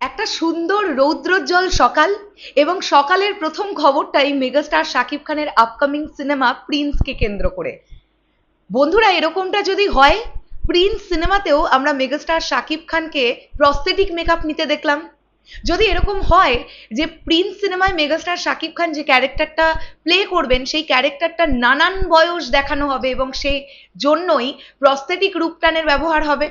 একটা সুন্দর রৌদ্রোজ্জ্বল সকাল এবং সকালের প্রথম খবরটাই মেগাস্টার শাকিব খানের আপকামিং সিনেমা প্রিন্সকে কেন্দ্র করে। বন্ধুরা, এরকমটা যদি হয় প্রিন্স সিনেমাতেও আমরা মেগাস্টার শাকিব খানকে প্রস্থেটিক মেকআপ নিতে দেখলাম। যদি এরকম হয় যে প্রিন্স সিনেমায় মেগাস্টার শাকিব খান যে ক্যারেক্টারটা প্লে করবেন, সেই ক্যারেক্টারটা নানান বয়স দেখানো হবে এবং সেই জন্যই প্রস্থেটিক রূপটানের ব্যবহার হবে।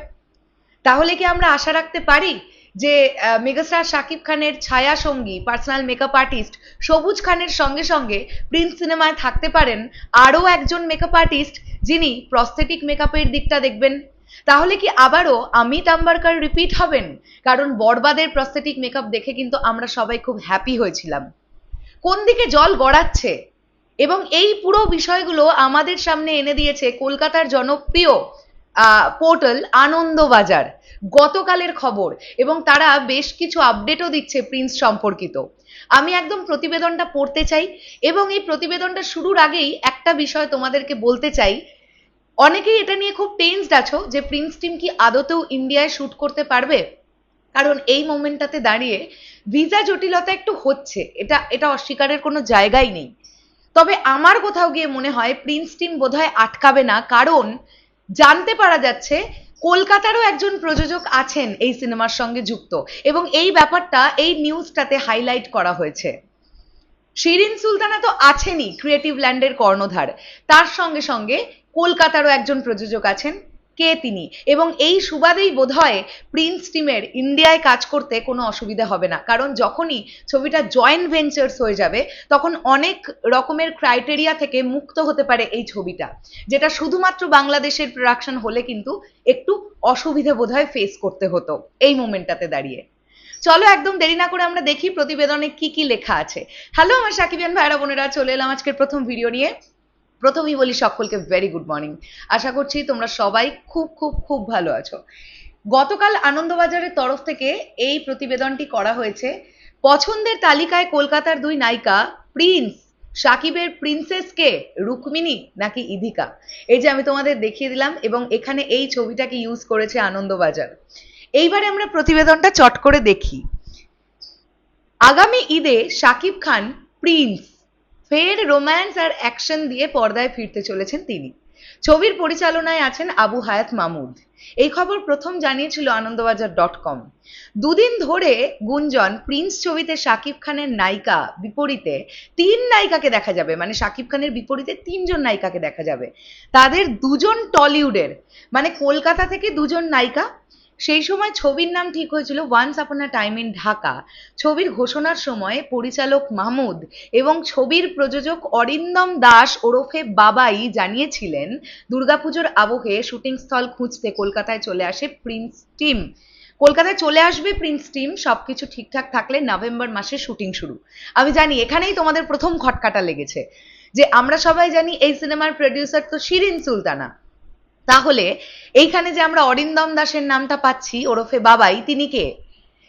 তাহলে কি আমরা আশা রাখতে পারি যে মেগাস্টার শাকিব খানের ছায়া সঙ্গী পার্সোনাল মেকআপ আর্টিস্ট সবুজ খানের সঙ্গে সঙ্গে প্রিন্স সিনেমায় থাকতে পারেন আরও একজন মেকআপ আর্টিস্ট যিনি প্রস্থেটিক মেকআপের দিকটা দেখবেন। তাহলে কি আবারও অমিত আম্বারকার রিপিট হবেন? কারণ বরবাদের প্রস্থেটিক মেকআপ দেখে কিন্তু আমরা সবাই খুব হ্যাপি হয়েছিলাম। কোন দিকে জল গড়াচ্ছে? এবং এই পুরো বিষয়গুলো আমাদের সামনে এনে দিয়েছে কলকাতার জনপ্রিয় পোর্টাল আনন্দবাজার, গতকালের খবর, এবং তারা বেশ কিছু আপডেটও দিচ্ছে প্রিন্স সম্পর্কিত। আমি একদম প্রতিবেদনটা পড়তে চাই, এবং এই প্রতিবেদনটা শুরুর আগেই একটা বিষয় তোমাদেরকে বলতে চাই। অনেকেই এটা নিয়ে খুব টেন্সড আছো যে প্রিন্স টিম কি আদতেও ইন্ডিয়ায় শুট করতে পারবে? কারণ এই মোমেন্টটাতে দাঁড়িয়ে ভিসা জটিলতা একটু হচ্ছে, এটা এটা অস্বীকারের কোনো জায়গাই নেই। তবে আমার কোথাও গিয়ে মনে হয় প্রিন্স টিম বোধহয় আটকাবে না, কারণ জানতে পারা যাচ্ছে কলকাতারও একজন প্রযোজক আছেন এই সিনেমার সঙ্গে যুক্ত এবং এই ব্যাপারটা এই নিউজটাতে হাইলাইট করা হয়েছে। শিরিন সুলতানা তো আছেনই ক্রিয়েটিভ ল্যান্ডের কর্ণধার। তার সঙ্গে সঙ্গে কলকাতারও একজন প্রযোজক আছেন কে তিনি? এবং এই সুবাদেই বোধহয় প্রিন্স টিমের ইন্ডিয়ায় কাজ করতে কোনো অসুবিধা হবে না। কারণ যখনই ছবিটা জয়েন্ট ভেঞ্চার্স হয়ে যাবে, তখন অনেক রকমের ক্রাইটেরিয়া থেকে মুক্ত হতে পারে এই ছবিটা। যেটা শুধুমাত্র বাংলাদেশের প্রোডাকশন হলে কিন্তু একটু অসুবিধে বোধহয় ফেস করতে হতো এই মোমেন্টটাতে দাঁড়িয়ে। চলো একদম দেরি না করে আমরা দেখি প্রতিবেদনে কি কি লেখা আছে। হ্যালো আমার সাকিবিয়ান ভাইরা বোনেরা, চলে এলাম আজকের প্রথম ভিডিও নিয়ে। প্রথমেই বলি সকলকে ভেরি গুড মর্নিং আশা করছি তোমরা সবাই খুব খুব খুব ভালো আছো। গতকাল আনন্দবাজারের তরফ থেকে এই প্রতিবেদনটি করা হয়েছে। পছন্দের তালিকায় কলকাতার দুই নায়িকা প্রিন্স, সাকিবের প্রিন্সেস কে রুক্মিণী নাকি ইধিকা? এই যে আমি তোমাদের দেখিয়ে দিলাম এবং এখানে এই ছবিটাকে ইউজ করেছে আনন্দবাজার। এইবারে আমরা প্রতিবেদনটা চট করে দেখি। আগামী ঈদে শাকিব খান প্রিন্স ফের রোম্যান্স আর অ্যাকশন দিয়ে পর্দায় ফিরতে চলেছেন তিনি। ছবির পরিচালনায় আছেন আবু হায়াত মামুদ। এই খবর প্রথম জানিয়েছিল আনন্দবাজার ডট কম। দুদিন ধরে গুঞ্জন, প্রিন্স ছবিতে শাকিব খানের নায়িকা বিপরীতে তিন নায়িকাকে দেখা যাবে মানে শাকিব খানের বিপরীতে তিনজন নায়িকাকে দেখা যাবে। তাদের দুজন টলিউডের মানে কলকাতা থেকে দুজন নায়িকা সেই সময় ছবির নাম ঠিক হয়েছিল once upon a time in Dhaka ছবির ঘোষণার সময় পরিচালক মাহমুদ এবং ছবির প্রযোজক অরিন্দম দাস ওরফে বাবাই জানিয়েছিলেন, দুর্গাপুজোর আবহে শুটিং স্থল খুঁজতে কলকাতায় চলে আসে প্রিন্স টিম কলকাতায় চলে আসবে প্রিন্স টিম সবকিছু ঠিকঠাক থাকলে নভেম্বর মাসে শুটিং শুরু। আমি জানি এখানেই তোমাদের প্রথম খটকাটা লেগেছে। যে আমরা সবাই জানি এই সিনেমার প্রডিউসার তো শিরিন সুলতানা। তাহলে এইখানে যে আমরা অরিন্দম দাসের নামটা পাচ্ছি ওরফে বাবাই তিনি কে?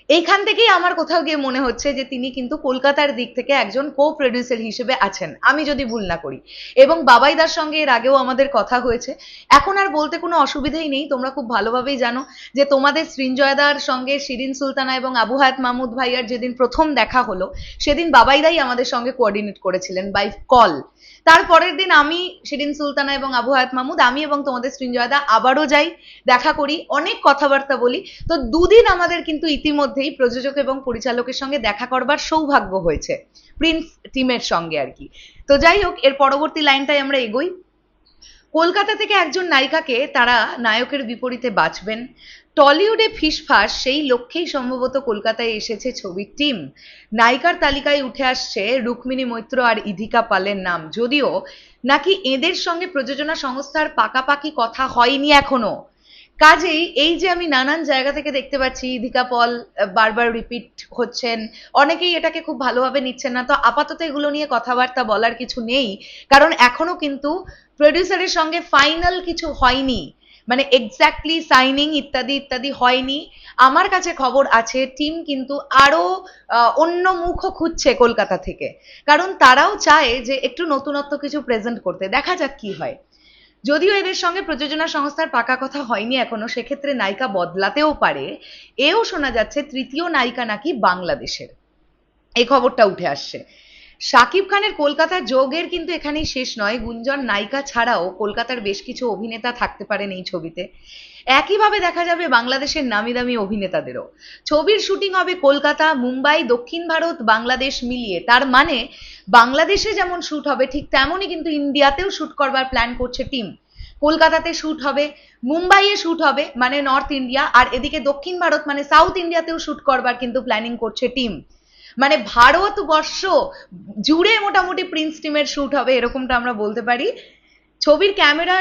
এইখান থেকেই আমার কোথাও গিয়ে মনে হচ্ছে যে তিনি কিন্তু কলকাতার দিক থেকে একজন কো প্রডিউসার হিসেবে আছেন। আমি যদি ভুল না করি। এবং বাবাইদার সঙ্গে এর আগেও আমাদের কথা হয়েছে। এখন আর বলতে কোনো অসুবিধাই নেই। তোমরা খুব ভালোভাবেই জানো যে তোমাদের সৃঞ্জয়দার সঙ্গে শিরিন সুলতানা এবং আবু হায়াত মাহমুদ ভাইয়ার যেদিন প্রথম দেখা হলো, সেদিন বাবাইদাই আমাদের সঙ্গে কোঅর্ডিনেট করেছিলেন বাই কল তারপরের দিন আমি, শিরিন সুলতানা এবং আবু হায়াত মাহমুদ, আমি এবং তোমাদের সৃঞ্জয়দা আবারও যাই, দেখা করি, অনেক কথাবার্তা বলি। তো দুদিন আমাদের কিন্তু ইতিমধ্যেই প্রযোজক এবং পরিচালকের সঙ্গে দেখা করবার সৌভাগ্য হয়েছে। প্রিন্স টিমের সঙ্গে আর কি। তো যাই হোক, এর পরবর্তী লাইনটাই আমরা এগোই। কলকাতা থেকে একজন নায়িকাকে তারা নায়কের বিপরীতে বাঁচবেন টলিউডে ফিসফাস, সেই লক্ষ্যেই সম্ভবত কলকাতায় এসেছে ছবির টিম নায়িকার তালিকায় উঠে আসছে রুক্মিণী মৈত্র আর ইধিকা পালের নাম। যদিও নাকি এদের সঙ্গে প্রযোজনা সংস্থার পাকাপাকি কথা হয়নি এখনও। কাজেই এই যে আমি নানান জায়গা থেকে দেখতে পাচ্ছি ইধিকা পল বারবার রিপিট হচ্ছেন অনেকেই এটাকে খুব ভালোভাবে নিচ্ছেন না। তো আপাতত এগুলো নিয়ে কথাবার্তা বলার কিছু নেই কারণ এখনও কিন্তু প্রডিউসারের সঙ্গে ফাইনাল কিছু হয়নি। মানে এক্স্যাক্টলি সাইনিং ইত্যাদি ইত্যাদি হয়নি। আমার কাছে খবর আছে টিম কিন্তু আরও আহ, অন্য মুখও খুঁজছে কলকাতা থেকে। কারণ তারাও চায় যে একটু নতুনত্ব কিছু প্রেজেন্ট করতে। দেখা যাক কি হয়। যদিও এদের সঙ্গে প্রযোজনা সংস্থার পাকা কথা হয়নি এখনও, সেক্ষেত্রে নায়িকা বদলাতেও পারে। এও শোনা যাচ্ছে তৃতীয় নায়িকা নাকি বাংলাদেশের। এই খবরটা উঠে আসছে। শাকিব খানের কলকাতার যোগের কিন্তু এখানেই শেষ নয়। গুঞ্জন নায়িকা ছাড়াও কলকাতার বেশ কিছু অভিনেতা থাকতে পারেন এই ছবিতে। একইভাবে দেখা যাবে বাংলাদেশের নামি দামি অভিনেতাদেরও। ছবির শুটিং হবে কলকাতা, মুম্বাই, দক্ষিণ ভারত, বাংলাদেশ মিলিয়ে। তার মানে বাংলাদেশে যেমন শুট হবে, ঠিক তেমনই কিন্তু ইন্ডিয়াতেও শুট করবার প্ল্যান করছে টিম। কলকাতাতে শুট হবে, মুম্বাইয়ে শুট হবে মানে নর্থ ইন্ডিয়া, আর এদিকে দক্ষিণ ভারত মানে সাউথ ইন্ডিয়াতেও শুট করবার কিন্তু প্ল্যানিং করছে টিম। মানে ভারতবর্ষ জুড়ে মোটামুটি প্রিন্স টিমের শ্যুট হবে, এরকমটা আমরা বলতে পারি। ছবির ক্যামেরা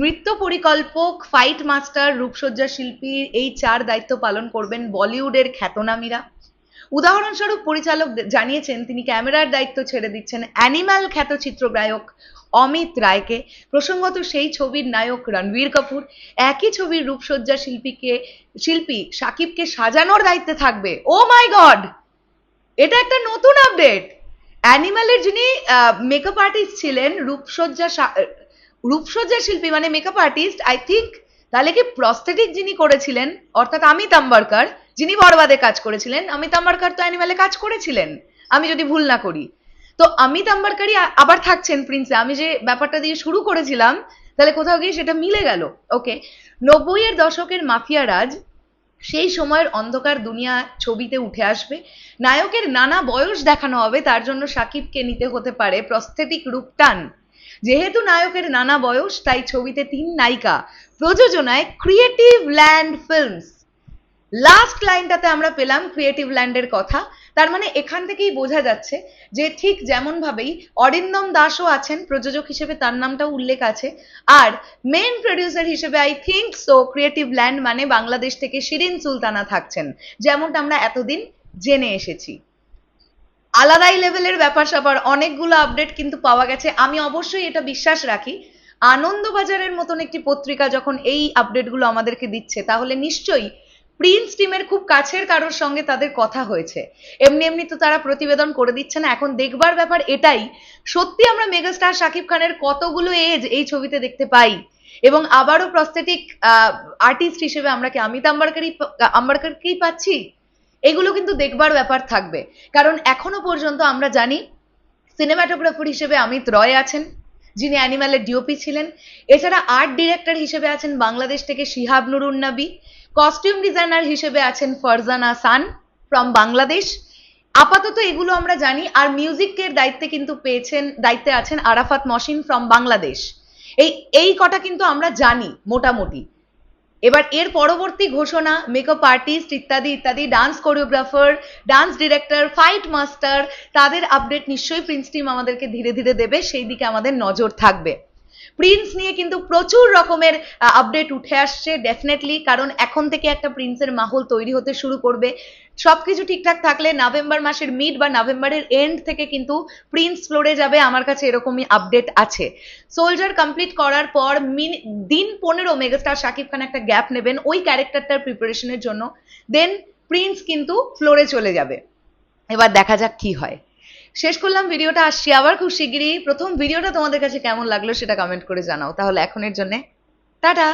নৃত্য পরিকল্পক ফাইট মাস্টার রূপসজ্জা শিল্পী, এই চার দায়িত্ব পালন করবেন বলিউডের খ্যাতনামীরা। উদাহরণস্বরূপ পরিচালক জানিয়েছেন, তিনি ক্যামেরার দায়িত্ব ছেড়ে দিচ্ছেন অ্যানিম্যাল খ্যাত চিত্রগ্রাহক অমিত রায়কে। প্রসঙ্গত সেই ছবির নায়ক রণবীর কাপুর। একই ছবির রূপসজ্জা শিল্পীকে, শিল্পী সাকিবকে সাজানোর দায়িত্বে থাকবে। ও মাই গড এটা একটা নতুন আপডেট অ্যানিমালের যিনি মেকআপ আর্টিস্ট ছিলেন, রূপসজ্জা রূপসজ্জা শিল্পী মানে মেকআপ আর্টিস্ট আই থিঙ্ক তাহলে কি প্রস্থেটিক যিনি করেছিলেন, অর্থাৎ অমিত আম্বারকার, যিনি বরবাদে কাজ করেছিলেন, অমিত আম্বারকার তো অ্যানিমালে কাজ করেছিলেন। আমি যদি ভুল না করি। তো অমিত আম্বারকারই আবার থাকছেন প্রিন্সে আমি যে ব্যাপারটা দিয়ে শুরু করেছিলাম, তাহলে কোথাও গিয়ে সেটা মিলে গেল। ওকে নব্বইয়ের দশকের মাফিয়া রাজ সেই সময়ের অন্ধকার দুনিয়া ছবিতে উঠে আসবে। নায়কের নানা বয়স দেখানো হবে, তার জন্য সাকিবকে নিতে হতে পারে প্রস্থেটিক রূপটান যেহেতু নায়কের নানা বয়স, তাই ছবিতে তিন নায়িকা। প্রযোজনায় ক্রিয়েটিভ ল্যান্ড ফিল্মস লাস্ট লাইনটাতে আমরা পেলাম ক্রিয়েটিভ ল্যান্ডের কথা। তার মানে এখান থেকেই বোঝা যাচ্ছে যে ঠিক যেমন ভাবেই অরিন্দম দাসও আছেন, প্রযোজক হিসেবে তার নামটাও উল্লেখ আছে। আর মেন প্রডিউসার হিসেবে I think so creative land মানে বাংলাদেশ থেকে শিরিন সুলতানা থাকছেন। যেমনটা আমরা এতদিন জেনে এসেছি। আলাদাই লেভেলের ব্যাপার স্যাপার, অনেকগুলো আপডেট কিন্তু পাওয়া গেছে। আমি অবশ্যই এটা বিশ্বাস রাখি। আনন্দবাজারের মতন একটি পত্রিকা যখন এই আপডেটগুলো আমাদেরকে দিচ্ছে, তাহলে নিশ্চয়ই প্রিন্স টিমের খুব কাছের কারোর সঙ্গে তাদের কথা হয়েছে। এমনি এমনি তো তারা প্রতিবেদন করে দিচ্ছে না, এখন দেখবার ব্যাপার এটাই। সত্যি আমরা মেগাস্টার শাকিব খানের কতগুলো এজ এই ছবিতে দেখতে পাই। এবং আবারও প্রস্থেটিক আর্টিস্ট হিসেবে আমরা কি অমিত আম্বারকারই আম্বারকারকেই পাচ্ছি? এগুলো কিন্তু দেখবার ব্যাপার থাকবে। কারণ এখনও পর্যন্ত আমরা জানি সিনেমাটোগ্রাফার হিসেবে অমিত রয় আছেন, যিনি অ্যানিম্যালের ডিওপি ছিলেন। এছাড়া আর্ট ডিরেক্টর হিসেবে আছেন বাংলাদেশ থেকে শিহাব নুরুন নবী কস্টিউম ডিজাইনার হিসেবে আছেন ফারজানা সান ফ্রম বাংলাদেশ। আপাতত এগুলো আমরা জানি, আর মিউজিকের দায়িত্বে কিন্তু পেয়েছেন, দায়িত্বে আছেন আরাফাত মসিন ফ্রম বাংলাদেশ। এই এই কটা কিন্তু আমরা জানি, মোটামুটি। এবার এর পরবর্তী ঘোষণা মেকআপ আর্টিস্ট ইত্যাদি ইত্যাদি dance choreographer dance director fight master তাদের আপডেট নিশ্চয়ই প্রিন্স টিম আমাদেরকে ধীরে ধীরে দেবে, সেই দিকে আমাদের নজর থাকবে। প্রিন্স নিয়ে কিন্তু প্রচুর রকমের আপডেট উঠে আসছে ডেফিনেটলি কারণ এখন থেকে একটা প্রিন্সের মাহল তৈরি হতে শুরু করবে। সবকিছু ঠিকঠাক থাকলে নভেম্বর মাসের মিড বা নভেম্বরের এন্ড থেকে কিন্তু প্রিন্স ফ্লোরে যাবে, আমার কাছে এরকমই আপডেট আছে। সোলজার কমপ্লিট করার পর মিন দিন পনেরো মেগাস্টার শাকিব খান একটা গ্যাপ নেবেন ওই ক্যারেক্টারটার প্রিপারেশনের জন্য। দেন প্রিন্স কিন্তু ফ্লোরে চলে যাবে। এবার দেখা যাক কি হয়। শেষ করলাম ভিডিওটা, আসছি আবার খুব শিগগিরই। প্রথম ভিডিওটা তোমাদের কাছে কেমন লাগল সেটা কমেন্ট করে জানাও। তাহলে এখনের জন্যে, টাটা!